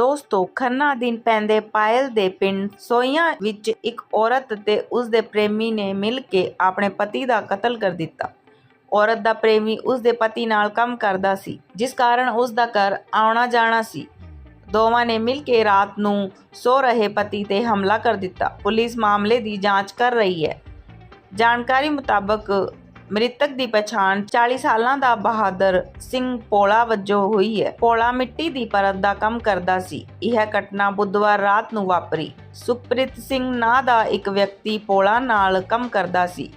ਦੋਸਤੋ ਖੰਨਾ ਦਿਨ ਪੈਂਦੇ ਪਾਇਲ ਦੇ ਪਿੰਡ ਸੋਈਆਂ ਵਿੱਚ ਇੱਕ ਔਰਤ ਅਤੇ ਉਸ ਦੇ ਪ੍ਰੇਮੀ ਨੇ ਮਿਲ ਕੇ ਆਪਣੇ ਪਤੀ ਦਾ ਕਤਲ ਕਰ ਦਿੱਤਾ। ਔਰਤ ਦਾ ਪ੍ਰੇਮੀ ਉਸ ਦੇ ਪਤੀ ਨਾਲ ਕੰਮ ਕਰਦਾ ਸੀ, ਜਿਸ ਕਾਰਨ ਉਸ ਦਾ ਘਰ ਆਉਣਾ ਜਾਣਾ ਸੀ। ਦੋਵਾਂ ਨੇ ਮਿਲ ਕੇ ਰਾਤ ਨੂੰ ਸੋ ਰਹੇ ਪਤੀ ਤੇ ਹਮਲਾ ਕਰ ਦਿੱਤਾ। ਪੁਲਿਸ ਮਾਮਲੇ ਦੀ ਜਾਂਚ ਕਰ ਰਹੀ ਹੈ। ਜਾਣਕਾਰੀ ਮੁਤਾਬਕ ਮ੍ਰਿਤਕ ਦੀ ਪਛਾਣ 40 ਸਾਲਾਂ ਦਾ ਬਹਾਦਰ ਸਿੰਘ ਪੋਲਾ ਵਜੋਂ ਹੋਈ ਹੈ। ਪੋਲਾ ਮਿੱਟੀ ਦੀ ਪਰਤ ਦਾ ਕੰਮ ਕਰਦਾ ਸੀ। ਇਹ ਘਟਨਾ ਬੁੱਧਵਾਰ ਰਾਤ ਨੂੰ ਵਾਪਰੀ। ਸੁਖਪ੍ਰੀਤ ਸਿੰਘ ਨਾਂ ਦਾ ਇੱਕ ਵਿਅਕਤੀ ਪੋਲਾ ਨਾਲ ਕੰਮ ਕਰਦਾ ਸੀ।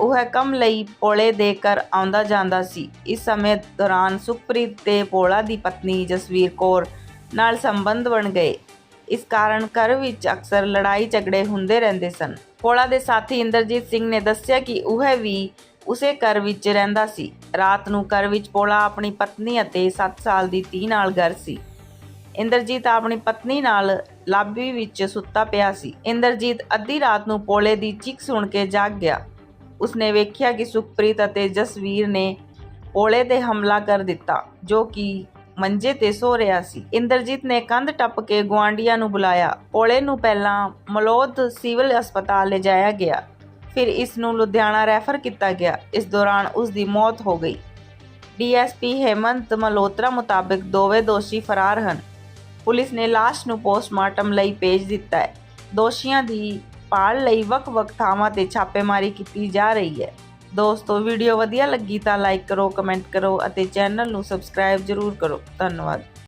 ਉਹ ਕੰਮ ਲਈ ਪੋਲੇ ਦੇ ਘਰ ਆਉਂਦਾ ਜਾਂਦਾ ਸੀ। ਇਸ ਸਮੇਂ ਦੌਰਾਨ ਸੁਖਪ੍ਰੀਤ ਤੇ ਪੋਲਾ ਦੀ ਪਤਨੀ ਜਸਵੀਰ ਕੌਰ ਨਾਲ ਸੰਬੰਧ ਬਣ ਗਏ। ਇਸ ਕਾਰਨ ਘਰ ਵਿੱਚ ਅਕਸਰ ਲੜਾਈ ਝਗੜੇ ਹੁੰਦੇ ਰਹਿੰਦੇ ਸਨ। ਪੋਲਾ ਦੇ ਸਾਥੀ ਇੰਦਰਜੀਤ ਸਿੰਘ ਨੇ ਦੱਸਿਆ ਕਿ ਉਹ ਵੀ ਉਸੇ ਘਰ ਵਿੱਚ ਰਹਿੰਦਾ ਸੀ। ਰਾਤ ਨੂੰ ਘਰ ਵਿੱਚ ਪੋਲਾ ਆਪਣੀ ਪਤਨੀ ਅਤੇ 7 ਸਾਲ ਦੀ ਧੀ ਨਾਲ ਘਰ ਸੀ। ਇੰਦਰਜੀਤ ਆਪਣੀ ਪਤਨੀ ਨਾਲ ਲਾਬੀ ਵਿੱਚ ਸੁੱਤਾ ਪਿਆ ਸੀ। ਇੰਦਰਜੀਤ ਅੱਧੀ ਰਾਤ ਨੂੰ ਪੋਲੇ ਦੀ ਚੀਕ ਸੁਣ ਕੇ ਜਾਗ ਗਿਆ। ਉਸਨੇ ਵੇਖਿਆ ਕਿ ਸੁਖਪ੍ਰੀਤ ਅਤੇ ਜਸਵੀਰ ਨੇ ਪੋਲੇ ਤੇ ਹਮਲਾ ਕਰ ਦਿੱਤਾ, ਜੋ ਕਿ ਮੰਜੇ ਤੇ ਸੋ ਰਿਹਾ ਸੀ। ਇੰਦਰਜੀਤ ਨੇ ਕੰਧ ਟੱਪ ਕੇ ਗੁਆਂਢੀਆਂ ਨੂੰ ਬੁਲਾਇਆ। ਪੋਲੇ ਨੂੰ ਪਹਿਲਾਂ ਮਲੌਦ ਸਿਵਲ ਹਸਪਤਾਲ ਲਿਜਾਇਆ ਗਿਆ। ਫਿਰ ਇਸ ਨੂੰ ਲੁਧਿਆਣਾ ਰੈਫਰ ਕੀਤਾ ਗਿਆ। ਇਸ ਦੌਰਾਨ ਉਸ ਦੀ ਮੌਤ ਹੋ ਗਈ। ਡੀਐਸਪੀ ਹੇਮੰਤ ਮਲਹੋਤਰਾ ਮੁਤਾਬਕ ਦੋਵੇਂ ਦੋਸ਼ੀ ਫਰਾਰ ਹਨ। ਪੁਲਿਸ ਨੇ ਲਾਸ਼ ਨੂੰ ਪੋਸਟਮਾਰਟਮ ਲਈ ਭੇਜ ਦਿੱਤਾ ਹੈ। ਦੋਸ਼ੀਆਂ ਦੀ ਭਾਲ ਲਈ ਵੱਖ-ਵੱਖ ਥਾਵਾਂ ਤੇ ਛਾਪੇਮਾਰੀ ਕੀਤੀ ਜਾ ਰਹੀ ਹੈ। ਦੋਸਤੋ, ਵੀਡੀਓ ਵਧੀਆ ਲੱਗੀ ਤਾਂ ਲਾਈਕ ਕਰੋ, ਕਮੈਂਟ ਕਰੋ ਅਤੇ ਚੈਨਲ ਨੂੰ ਸਬਸਕ੍ਰਾਈਬ ਜ਼ਰੂਰ ਕਰੋ। ਧੰਨਵਾਦ।